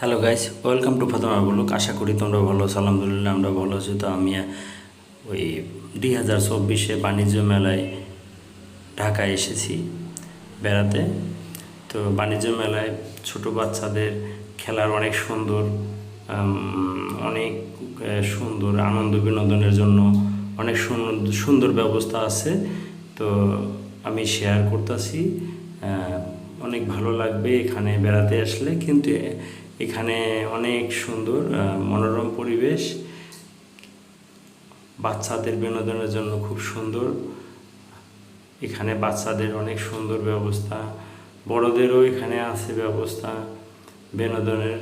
Hello guys welcome to Fatema বলুক আশা করি তোমরা ভালো আছো, আলহামদুলিল্লাহ, আমরা ভালো আছি। তো আমি ওই দুই হাজার চব্বিশে বাণিজ্য মেলায় ঢাকায় এসেছি বেড়াতে। তো বাণিজ্য মেলায় ছোট বাচ্চাদের খেলার অনেক সুন্দর অনেক সুন্দর আনন্দ বিনোদনের জন্য অনেক সুন্দর ব্যবস্থা আছে। তো আমি শেয়ার করতেছি। অনেক ভালো লাগবে এখানে বেড়াতে আসলে। কিন্তু এখানে অনেক সুন্দর মনোরম পরিবেশ। বাচ্চাদের বিনোদনের জন্য খুব সুন্দর। এখানে বাচ্চাদের অনেক সুন্দর ব্যবস্থা। বড়দেরও এখানে আছে ব্যবস্থা বিনোদনের।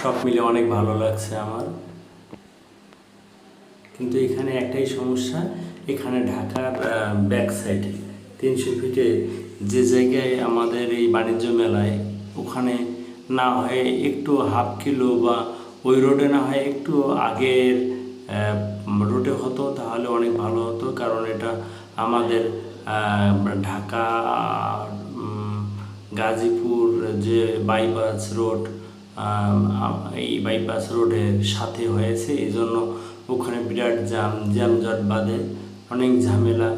সব মিলে অনেক ভালো লাগছে আমার। কিন্তু এখানে একটাই সমস্যা, এখানে ঢাকার ব্যাক সাইডে তিনশো ফিটে যে জায়গায় আমাদের এই বাণিজ্য মেলায় ওখানে না হয় একটু হাফ কিলো বা ওই রোডে না হয় একটু আগের রোডে হতো তাহলে অনেক ভালো হতো। কারণ এটা আমাদের ঢাকা গাজীপুর যে বাইপাস রোড এই বাইপাস রোডের সাথে হয়েছে। এই জন্য ওখানে বিরাট জ্যাম জ্যামজট বাঁধে, অনেক ঝামেলা।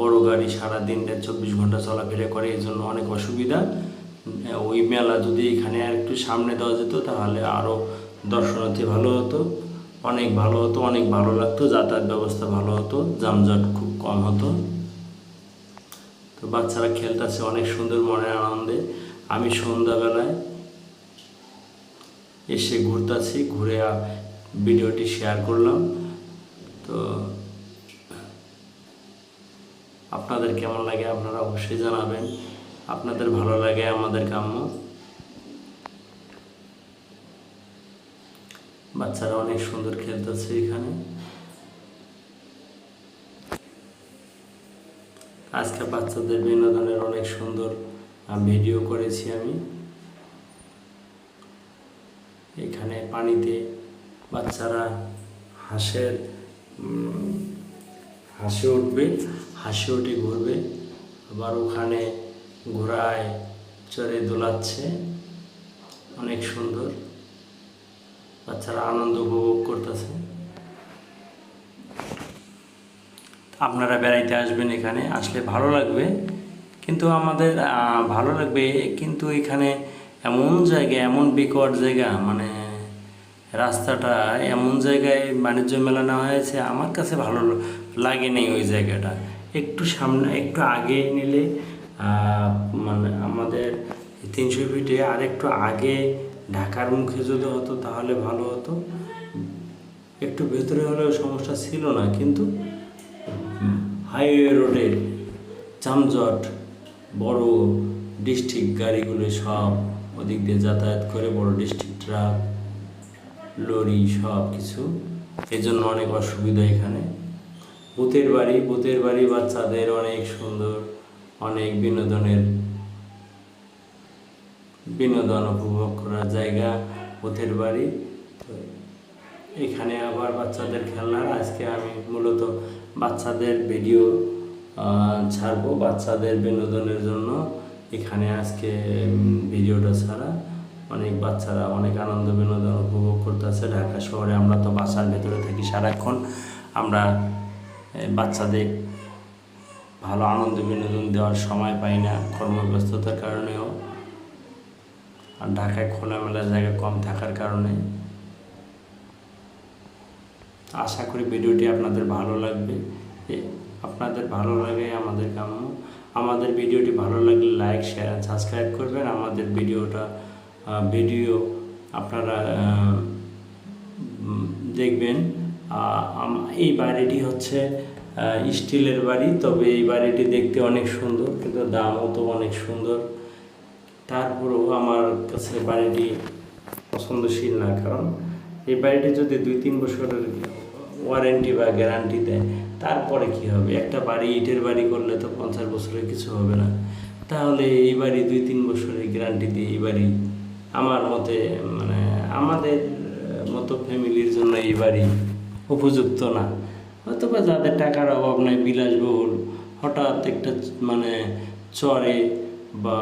বড় গাড়ি সারা দিনটা চব্বিশ ঘণ্টা চলাফেরা করে এই জন্য অনেক অসুবিধা। ওই মেলা যদি এখানে আর একটু সামনে দেওয়া যেত, তাহলে আরও দর্শনার্থী ভালো হতো। অনেক ভালো হতো, অনেক ভালো লাগতো, যাতায়াত ব্যবস্থা ভালো হতো, যানজট খুব কম হতো। তো বাচ্চারা খেলতেছে, অনেক সুন্দর মনের আনন্দে। আমি সন্ধ্যাবেলায় এসে ঘুরতেছি, ঘুরে ভিডিওটি শেয়ার করলাম। তো আপনাদের কেমন লাগে আপনারা অবশ্যই জানাবেন। আপনাদের ভালো লাগে আমাদের কাম্য। বাচ্চারা অনেক সুন্দর খেলতেছে এখানে। আজকে বাচ্চাদের বিনোদনের অনেক সুন্দর ভিডিও করেছি আমি। এখানে পানিতে বাচ্চারা হাঁসের হাসি উঠবে। হাসি উঠে ঘুরবে আবার ওখানে ঘোড়ায় চড়ে দোলাচ্ছে। অনেক সুন্দর। বাচ্চারা আনন্দ উপভোগ করতেছে। আপনারা বেড়াইতে আসবেন এখানে, আসলে ভালো লাগবে। কিন্তু আমাদের ভালো লাগবে কিন্তু এখানে এমন জায়গা, এমন বিকট জায়গা মানে রাস্তাটা এমন জায়গায় বাণিজ্য মেলা নেওয়া হয়েছে, আমার কাছে ভালো লাগে নেই ওই জায়গাটা। একটু সামনে, একটু আগে নিলে মানে আমাদের তিনশো ফিটে আর একটু আগে ঢাকার মুখে যদি হতো তাহলে ভালো হতো। একটু ভেতরে হলেও সমস্যা ছিল না, কিন্তু হাইওয়ে রোডে যানজট, বড় ডিস্ট্রিক্ট গাড়িগুলো সব ওদিক দিয়ে যাতায়াত করে, বড় ডিস্ট্রিক্ট ট্রাক লরি সব কিছু এই জন্য অনেক অসুবিধা এখানে। ভূতের বাড়ি ভূতের বাড়ি বাচ্চাদের অনেক সুন্দর, অনেক বিনোদনের বিনোদন উপভোগ করার জায়গা ভূতের বাড়ি। এখানে আবার বাচ্চাদের খেলনার, আজকে আমি মূলত বাচ্চাদের ভিডিও ছাড়বো বাচ্চাদের বিনোদনের জন্য। এখানে আজকে ভিডিওটা ছাড়া অনেক বাচ্চারা অনেক আনন্দ বিনোদন উপভোগ করতেছে। ঢাকা শহরে আমরা তো বাসার ভেতরে থাকি সারাক্ষণ। আমরা বাচ্চাদের ভালো আনন্দ, বিনোদন দেওয়ার সময় পাই না, কর্মব্যস্ততার কারণেও। আর ঢাকায় খোলামেলা জায়গা কম থাকার কারণে। আশা করি ভিডিওটি আপনাদের ভালো লাগবে। আপনাদের ভালো লাগে আমাদের কাম্য। আমাদের ভিডিওটি ভালো লাগলে লাইক শেয়ার সাবস্ক্রাইব করবেন। আমাদের ভিডিওটা ভিডিও আপনারা দেখবেন। এই বাড়িটি হচ্ছে স্টিলের বাড়ি, তবে এই বাড়িটি দেখতে অনেক সুন্দর, কিন্তু দামও তো অনেক সুন্দর। তারপরেও আমার কাছে বাড়িটি পছন্দশীল না, কারণ এই বাড়িটি যদি দুই তিন বছরের ওয়ারেন্টি বা গ্যারান্টি দেয়, তারপরে কি হবে? একটা বাড়ি, ইটের বাড়ি করলে তো পঞ্চাশ বছরের কিছু হবে না। তাহলে এই বাড়ি দুই তিন বছরের গ্যারান্টি দিয়ে এই বাড়ি আমার মতে মানে আমাদের মতো ফ্যামিলির জন্য এই বাড়ি উপযুক্ত না। অথবা যাদের টাকার অভাব নাই, বিলাসবহুল, হঠাৎ একটা মানে চরে বা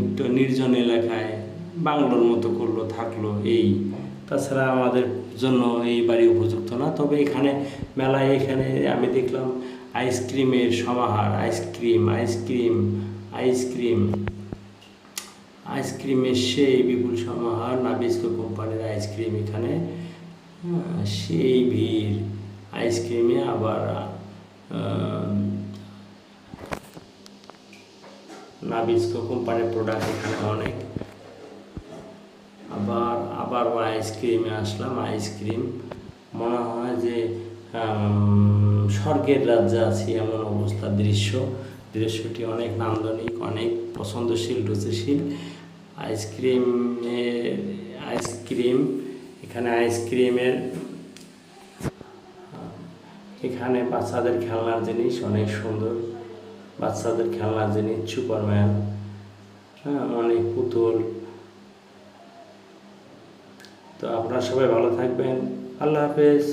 একটু নির্জন এলাকায় বাংলোর মতো করল, থাকল এই। তাছাড়া আমাদের জন্য এই বাড়ি উপযুক্ত না। তবে এখানে মেলায় এখানে আমি দেখলাম আইসক্রিমের সমাহার, আইসক্রিম আইসক্রিম আইসক্রিম। আইসক্রিমের সেই বিপুল সমাহার নাবিস্কো কোম্পানির আইসক্রিম এখানে সেই ভিড় আইসক্রিমে আবার নাবিস্কো কোম্পানির প্রোডাক্ট এখানে অনেক। আবার আবার আইসক্রিমে আসলাম আইসক্রিম মনে হয় যে স্বর্গের রাজ্যে আছি এমন অবস্থা দৃশ্য। দৃশ্যটি অনেক নান্দনিক, অনেক পছন্দশীল, রুচিশীল। আইসক্রিমের আইসক্রিম এখানে আইসক্রিমের, এখানে বাচ্চাদের খেলনার জিনিস অনেক সুন্দর। বাচ্চাদের খেলনার জিনিস, সুপারম্যান হ্যাঁ অনেক পুতুল। তো আপনারা সবাই ভালো থাকবেন। আল্লাহ হাফেজ।